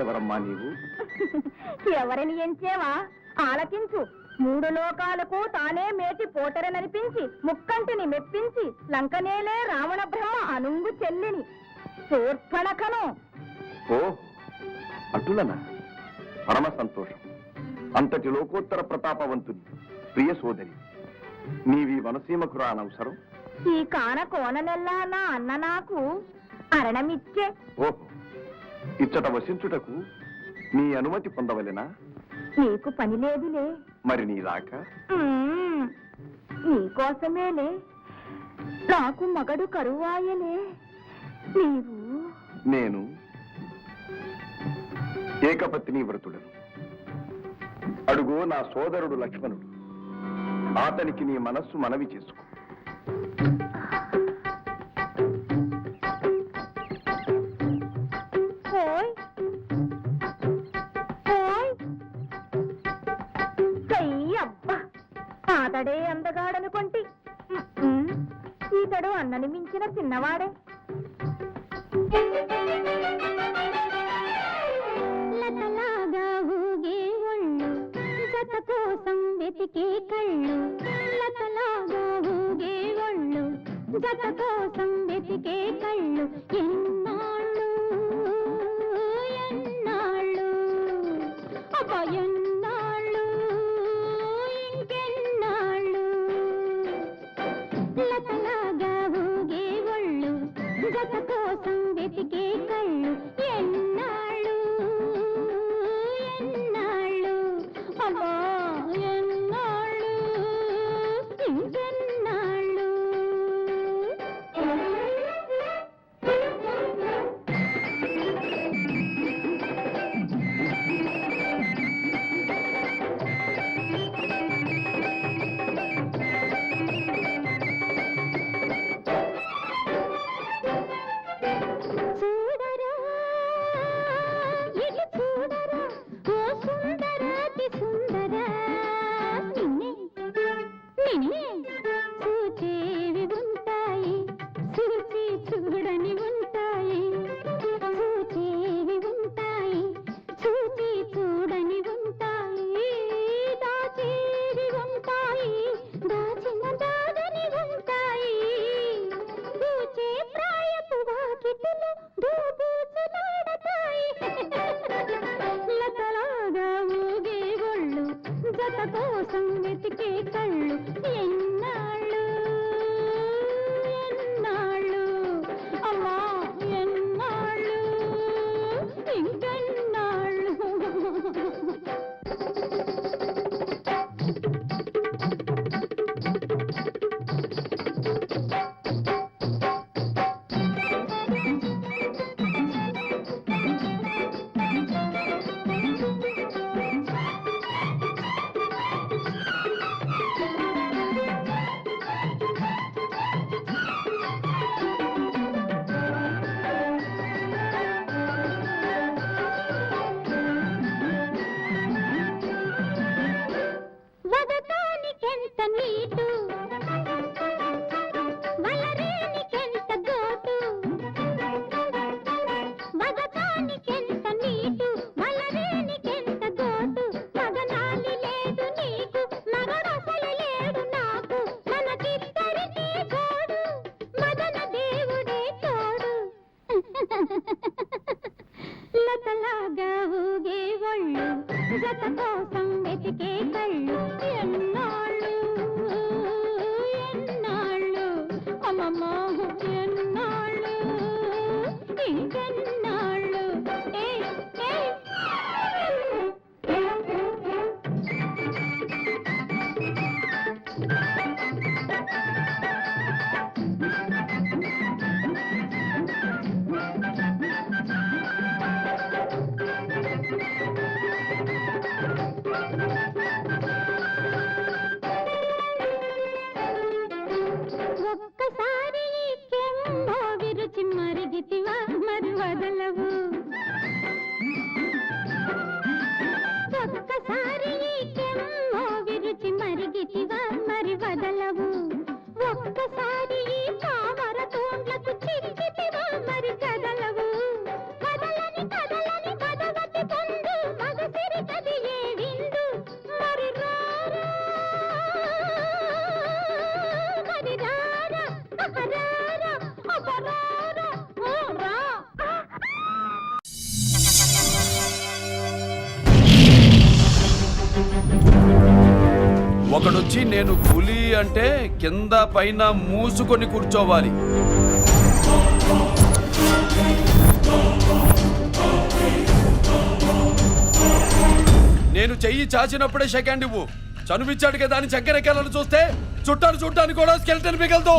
ఎవరమ్మా నీవు? ఎవరిని ఎంచేవా? ఆలకించు. మూడు లోకాలకు తానే మేటి పోటరననిపించి ముక్కంటిని మెప్పించి లంకనేలే రావణ బ్రహ్మ అనుంగు చెల్లిని. శూర్పణఖను. ఓ అటులనా? పరమ సంతోషం. అంతటి లోకోత్తర ప్రతాపవంతుని ప్రియ సోదరి నీవి వనసీమకు రానవసరం? ఈ కాన కోననెల్లా నా అన్న నాకు అరణమిచ్చే. ఓహో ఇచ్చట వసించుటకు నీ అనుమతి పొందవలెనా? నీకు పని లేదులే. మరి నీ రాక. నీకోసమేలే. నాకు మగడు కరువాయలే. నీవు నేను ఏకపత్ని వ్రతుడను. అడుగో నా సోదరుడు లక్ష్మణుడు. అతనికి నీ మనస్సు మనవి చేసుకో. అతడే అందగాడనుకొంటి. ఈతడు అన్నని మించిన చిన్నవాడే కోసం కళ్ళు లతలాగా ఊగే ఒళ్ళు జత కోసం వెతికే కళ్ళు ఎన్నాళ్ళు? ఎన్నాళ్ళు? అబ్బా ఎన్నాళ్ళు? ఇంకెన్నాళ్ళు? లతలాగా ఊగే ఒళ్ళు జత కోసం వెతికే కళ్ళు జత కోసం వెతికే ఒక్కసారి కెంబో విరుచి మరిగితివా మరి వదలవు. ఒక్కసారి ఒకడొచ్చి నేను పులి అంటే కింద పైన మూసుకొని కూర్చోవాలి. నేను చెయ్యి చాచినప్పుడే సెకండ్ ఇవ్వు. చనువిచ్చాడు కదా అని చక్కెరెక్కాలని చూస్తే చుట్టాను చుట్టాను కూడా స్కెల్టన్ మిగలదు.